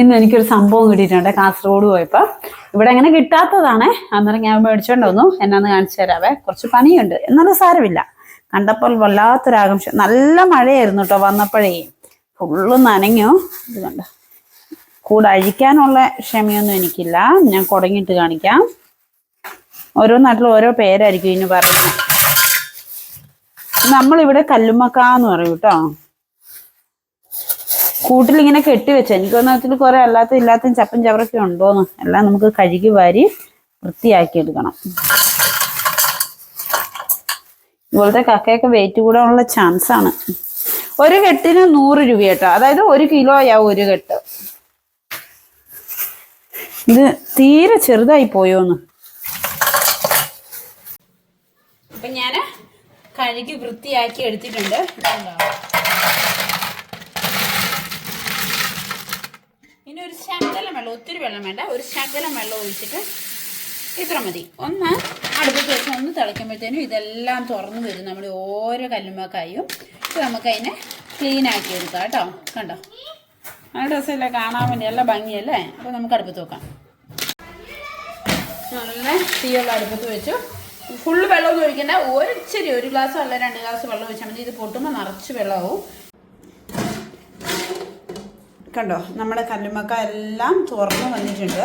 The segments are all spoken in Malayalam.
ഇന്ന് എനിക്കൊരു സംഭവം കിട്ടിയിട്ടുണ്ട്. കാസർഗോഡ് പോയപ്പോൾ ഇവിടെ അങ്ങനെ കിട്ടാത്തതാണ്. അന്നേരം ഞാൻ മേടിച്ചോണ്ട് വന്നു. എന്നാന്ന് കാണിച്ചു തരാവേ. കുറച്ച് പണിയുണ്ട് എന്നാലും സാരമില്ല. കണ്ടപ്പോൾ വല്ലാത്തൊരാകാംക്ഷ നല്ല മഴയായിരുന്നു കേട്ടോ വന്നപ്പോഴേ. ഫുള്ള് നനഞ്ഞു. ഇതുകൊണ്ട് കണ്ട കൂടെ അഴിക്കാനുള്ള ക്ഷമയൊന്നും എനിക്കില്ല. ഞാൻ കുടങ്ങിയിട്ട് കാണിക്കാം. ഓരോ നാട്ടിലും ഓരോ പേരായിരിക്കും ഇനി പറയുന്നത്. നമ്മളിവിടെ കല്ലുമ്മക്ക എന്ന് പറയും കേട്ടോ കൂട്ടിലിങ്ങനെ കെട്ടി വെച്ച. എനിക്ക് തോന്നുന്നതിൽ കുറെ അല്ലാത്ത ഇല്ലാത്ത ചപ്പും ചവറൊക്കെ ഉണ്ടോന്ന്. എല്ലാം നമുക്ക് കഴുകി വാരി വൃത്തിയാക്കി എടുക്കണം. ഇതുപോലത്തെ കക്കയൊക്കെ വെയിറ്റ് കൂടാനുള്ള ചാൻസ് ആണ്. ഒരു കെട്ടിന് നൂറ് രൂപ കേട്ടോ. അതായത് ഒരു കിലോ കിലോയാവും ഒരു കെട്ട്. ഇത് തീരെ ചെറുതായി പോയോന്ന്. അപ്പൊ ഞാൻ കഴുകി വൃത്തിയാക്കി എടുത്തിട്ടുണ്ട്. വെള്ളം ഒത്തിരി വെള്ളം വേണ്ട. ഒരു ശകലം വെള്ളം ഒഴിച്ചിട്ട് ഇത്ര മതി. ഒന്ന് അടുപ്പത്ത് വെച്ച് ഒന്ന് തിളയ്ക്കുമ്പോഴത്തേനും ഇതെല്ലാം തുറന്നു വരും നമ്മുടെ ഓരോ കല്ലുമ്മക്കായും. ഇത് നമുക്കതിനെ ക്ലീൻ ആക്കി എടുക്കാം കേട്ടോ. കണ്ടോ? നല്ല രസമല്ലേ കാണാൻ വേണ്ടി. നല്ല ഭംഗിയല്ലേ? അപ്പോൾ നമുക്ക് അടുപ്പത്ത് വെക്കാം. നല്ല തീയുള്ള അടുപ്പത്ത് വെച്ചു. ഫുള്ള് വെള്ളമൊന്നും ഒഴിക്കണ്ട. ഒരു ഇച്ചിരി ഒരു ഗ്ലാസ് അല്ല രണ്ട് ഗ്ലാസ് വെള്ളം വെച്ചാൽ മതി. ഇത് പൊട്ടുമ്പോൾ നിറച്ച് വെള്ളമാവും. കണ്ടോ നമ്മുടെ കല്ലുമ്മക്ക എല്ലാം തുറന്നു വന്നിട്ടുണ്ട്.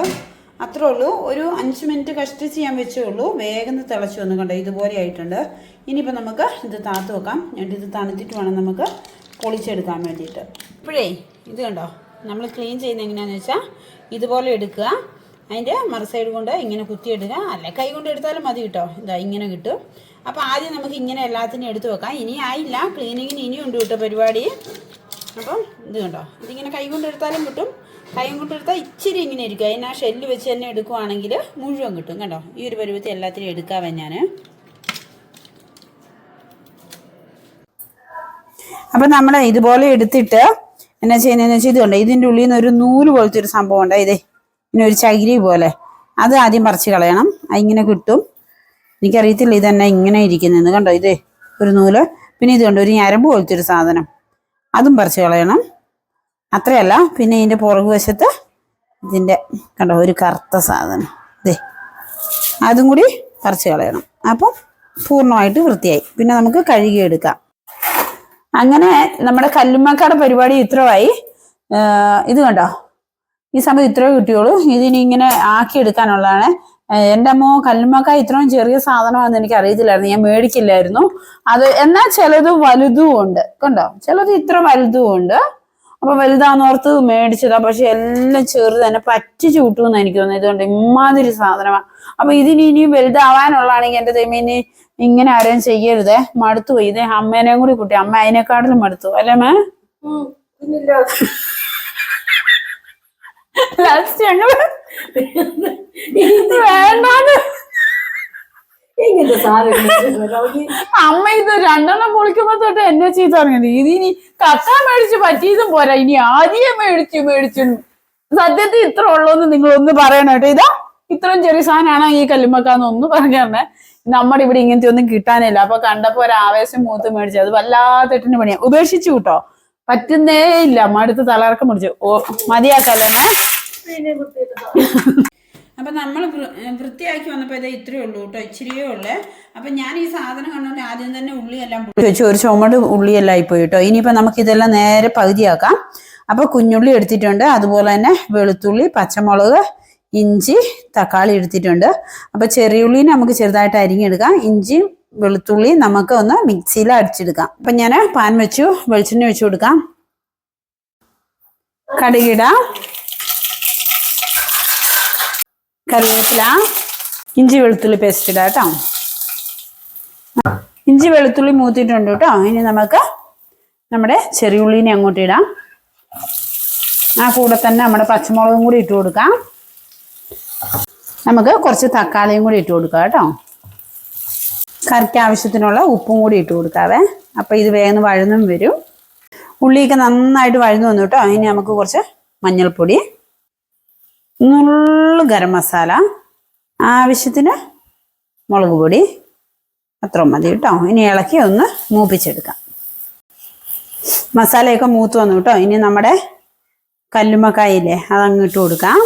അത്രേ ഉള്ളൂ. ഒരു അഞ്ച് മിനിറ്റ് കഷ്ടിച്ച് ഞാൻ വെച്ചേ ഉള്ളൂ. വേഗം തിളച്ച് വന്നു കണ്ടോ ഇതുപോലെ ആയിട്ടുണ്ട്. ഇനിയിപ്പോൾ നമുക്ക് ഇത് താത്ത് വെക്കാം. എന്നിട്ട് ഇത് തണുത്തിട്ട് വേണം നമുക്ക് പൊളിച്ചെടുക്കാൻ വേണ്ടിയിട്ട്. ഇപ്പോഴേ ഇത് കണ്ടോ നമ്മൾ ക്ലീൻ ചെയ്യുന്ന എങ്ങനെയാണെന്ന് വെച്ചാൽ ഇതുപോലെ എടുക്കുക. അതിന്റെ മറുസൈഡ് കൊണ്ട് ഇങ്ങനെ കുത്തിയെടുക്കുക അല്ലെ കൈ കൊണ്ട് എടുത്താലും മതി കേട്ടോ. ഇതാ ഇങ്ങനെ കിട്ടും. അപ്പോൾ ആദ്യം നമുക്ക് ഇങ്ങനെ എല്ലാത്തിനും എടുത്ത് വെക്കാം. ഇനി ആയില്ല. ക്ലീനിങ്ങിന് ഇനിയുണ്ട് കേട്ടോ പരിപാടി. അപ്പം ഇത് കണ്ടോ? ഇതിങ്ങനെ കൈ കൊണ്ടെടുത്താലും കിട്ടും. കൈ കൊണ്ടെടുത്താൽ ഇച്ചിരി ഇങ്ങനെ ഇരിക്കും. അതിന് ഷെല്ല് വെച്ച് തന്നെ എടുക്കുവാണെങ്കിൽ മുഴുവൻ കിട്ടും കണ്ടോ? ഈ ഒരു പരുവത്തിൽ എല്ലാത്തിനും എടുക്കാവേ ഞാൻ അപ്പം നമ്മൾ ഇതുപോലെ എടുത്തിട്ട് എന്നാ ചെയ്യുന്നതെന്ന് വെച്ചാൽ ഇത് കണ്ടോ? ഇതിന്റെ ഉള്ളിൽ നിന്ന് ഒരു നൂൽ പോലത്തെ ഒരു സംഭവം ഉണ്ട്. ഇതേ ഇങ്ങനെ ഒരു ചകിരി പോലെ. അത് ആദ്യം പറിച്ച് കളയണം. അതിങ്ങനെ കിട്ടും. എനിക്കറിയത്തില്ല ഇതെന്നെ ഇങ്ങനെ ഇരിക്കുന്നതെന്ന്. കണ്ടോ? ഇതേ ഒരു നൂൽ. പിന്നെ ഇത് കണ്ടോ? ഒരു ഞരമ്പ് പോലത്തെ ഒരു സാധനം. അതും പറിച്ചു കളയണം. അത്രയല്ല. പിന്നെ ഇതിന്റെ പുറകു വശത്ത് ഇതിന്റെ കണ്ടോ ഒരു കറുത്ത സാധനം. ഇതേ അതും കൂടി പറിച്ചു കളയണം. അപ്പം പൂർണമായിട്ട് വൃത്തിയായി. പിന്നെ നമുക്ക് കഴുകിയെടുക്കാം. അങ്ങനെ നമ്മുടെ കല്ലുമ്മക്കാട് പരിപാടി ഇത്രയായി. ഇത് കണ്ടോ? ഈ സമയത്ത് ഇത്രയേ കിട്ടിയുള്ളൂ. ഇതിനിങ്ങനെ ആക്കിയെടുക്കാനുള്ളതാണ്. എന്റെ അമ്മ കല്ലുമ്മക്ക ഇത്രയും ചെറിയ സാധനമാണെന്ന് എനിക്ക് അറിയത്തില്ലായിരുന്നു ഞാൻ മേടിക്കില്ലായിരുന്നു. അത് എന്നാൽ ചിലത് വലുതും ഉണ്ട്. കണ്ടോ? ചിലത് ഇത്ര വലുതും ഉണ്ട്. അപ്പൊ വലുതാന്നോർത്ത് മേടിച്ചതാ. പക്ഷെ എല്ലാം ചെറുത് തന്നെ പറ്റിച്ചു വിട്ടുമെന്ന് എനിക്ക് തോന്നുന്നു ഇതുകൊണ്ട് ഇമാതിരി സാധനമാണ് അപ്പൊ ഇതിന് ഇനിയും വലുതാവാനുള്ളതാണെങ്കിൽ എന്റെ തെമ്മീന് ഇങ്ങനെ ആരെയും ചെയ്യരുതേ. മടുത്തു പോയി ഇതേ അമ്മേനെയും കൂടി കുട്ടി. അമ്മ അതിനെക്കാട്ടിലും മടുത്തു. അല്ലേ മേ ലാസ്റ്റ് ഞങ്ങൾ വേണ്ടാന്ന്. അമ്മ ഇത് രണ്ടെണ്ണം പൊളിക്കുമ്പോ തൊട്ട് എന്നെ ചീത്ത പറഞ്ഞത് ഇനി കക്ക മേടിച്ച് പറ്റിയതും പോരാ. ഇനി ആദ്യം മേടിച്ചു മേടിച്ചു. സത്യത്തിൽ ഇത്ര ഉള്ളൂന്ന് നിങ്ങൾ ഒന്ന് പറയണം കേട്ടോ. ഇതാ ഇത്രയും ചെറിയ സാധനമാണ് ഈ കല്ലുമ്മക്കാന്ന് ഒന്ന് പറഞ്ഞു തരണേ. നമ്മുടെ ഇവിടെ ഇങ്ങനത്തെ ഒന്നും കിട്ടാനില്ല. അപ്പൊ കണ്ടപ്പോ ഒരു ആവേശം മൂത്ത് മേടിച്ചു അത് വല്ലാത്തെട്ടിന് പണിയാ. ഉപേക്ഷിച്ചു കേട്ടോ. പറ്റുന്നേ ഇല്ല. മടുത്ത് തലറക്കം പിടിച്ചു. ഓ മതിയാക്കല്ലേ അപ്പം നമ്മൾ വൃത്തിയാക്കി വന്നപ്പോൾ ഇത് ഇത്രയേ ഉള്ളൂ കേട്ടോ. ഇച്ചിരിയേ ഉള്ളേ. അപ്പം ഞാൻ ഈ സാധനം കണ്ടുകൊണ്ട് ആദ്യം തന്നെ ഉള്ളിയെല്ലാം വെച്ചു ഒരു ചുമട് ഉള്ളിയെല്ലാം ആയിപ്പോയി കേട്ടോ. ഇനിയിപ്പോൾ നമുക്ക് ഇതെല്ലാം നേരെ പകുതിയാക്കാം. അപ്പോൾ കുഞ്ഞുള്ളി എടുത്തിട്ടുണ്ട്. അതുപോലെ തന്നെ വെളുത്തുള്ളി പച്ചമുളക് ഇഞ്ചി തക്കാളി എടുത്തിട്ടുണ്ട്. അപ്പോൾ ചെറിയുള്ളിനെ നമുക്ക് ചെറുതായിട്ട് അരിഞ്ഞെടുക്കാം. ഇഞ്ചി വെളുത്തുള്ളി നമുക്ക് ഒന്ന് മിക്സിയിൽ അടിച്ചെടുക്കാം അപ്പം ഞാൻ പാൻ വെച്ചു വെളിച്ചെണ്ണ വെച്ചു കൊടുക്കാം. കടുകിടാം. കറിവേപ്പില. ഇഞ്ചി വെളുത്തുള്ളി പേസ്റ്റ് ഇടാം കേട്ടോ. ഇഞ്ചി വെളുത്തുള്ളി മൂത്തിട്ടുണ്ട് കേട്ടോ. ഇനി നമുക്ക് നമ്മുടെ ചെറിയുള്ളിനെ അങ്ങോട്ട് ഇടാം. ആ കൂടെ തന്നെ നമ്മുടെ പച്ചമുളകും കൂടി ഇട്ട് കൊടുക്കാം. നമുക്ക് കുറച്ച് തക്കാളിയും കൂടി ഇട്ട് കൊടുക്കാം കേട്ടോ. കറിക്ക് ആവശ്യത്തിനുള്ള ഉപ്പും കൂടി ഇട്ട് കൊടുക്കാവേ. അപ്പോൾ ഇത് വേഗം വഴന്നും വരും. ഉള്ളിയൊക്കെ നന്നായിട്ട് വഴന്നു വന്നു കേട്ടോ. ഇനി നമുക്ക് കുറച്ച് മഞ്ഞൾപ്പൊടി നുള്ളു ഗരം മസാല ആവശ്യത്തിന് മുളക് പൊടി അത്ര മതി കേട്ടോ. ഇനി ഇളക്കി ഒന്ന് മൂപ്പിച്ചെടുക്കാം. മസാലയൊക്കെ മൂത്ത് വന്നു കേട്ടോ. ഇനി നമ്മുടെ കല്ലുമ്മക്കായില്ലേ അതങ്ങ് ഇട്ട് കൊടുക്കാം.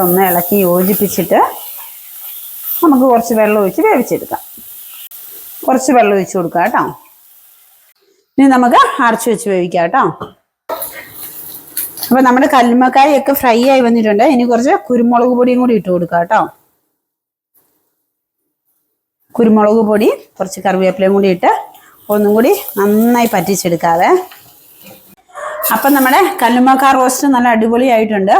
ഒന്ന് ഇളക്കി യോജിപ്പിച്ചിട്ട് നമുക്ക് കുറച്ച് വെള്ളം ഒഴിച്ച് വേവിച്ചെടുക്കാം. കുറച്ച് വെള്ളം ഒഴിച്ച് കൊടുക്കാം കേട്ടോ. ഇനി നമുക്ക് അരച്ച് വെച്ച് വേവിക്കാം കേട്ടോ. അപ്പൊ നമ്മുടെ കല്ലുമ്മക്കായ ഒക്കെ ഫ്രൈ ആയി വന്നിട്ടുണ്ട്. ഇനി കുറച്ച് കുരുമുളക് പൊടിയും കൂടി ഇട്ട് കൊടുക്കാം കേട്ടോ. കുരുമുളക് പൊടി കുറച്ച് കറിവേപ്പിലയും കൂടി ഇട്ട് ഒന്നും കൂടി നന്നായി പറ്റിച്ചെടുക്കാതെ അപ്പം നമ്മുടെ കല്ലുമ്മക്ക റോസ്റ്റ് നല്ല അടിപൊളിയായിട്ടുണ്ട്.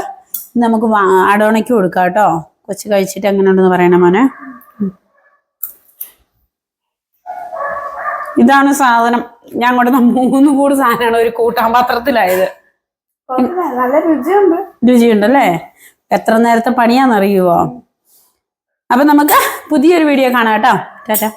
നമുക്ക് ആടോണയ്ക്ക് അടോണയ്ക്ക് കൊടുക്കാം കേട്ടോ. കൊച്ചു കഴിച്ചിട്ട് എങ്ങനെയുണ്ടെന്ന് പറയണ മോനെ. ഇതാണ് സാധനം. ഞാൻ കൊണ്ടുവന്ന മൂന്ന് കൂട് സാധനമാണ് ഒരു കൂട്ടാൻ പാത്രത്തിലായത്. കുഴപ്പമില്ല, നല്ല രുചിയുണ്ട്. രുചിയുണ്ടല്ലേ? എത്ര നേരത്തെ പണിയാണെന്നറിയുവോ അപ്പൊ നമുക്ക് പുതിയൊരു വീഡിയോ കാണാം കേട്ടോ. ടാറ്റാ.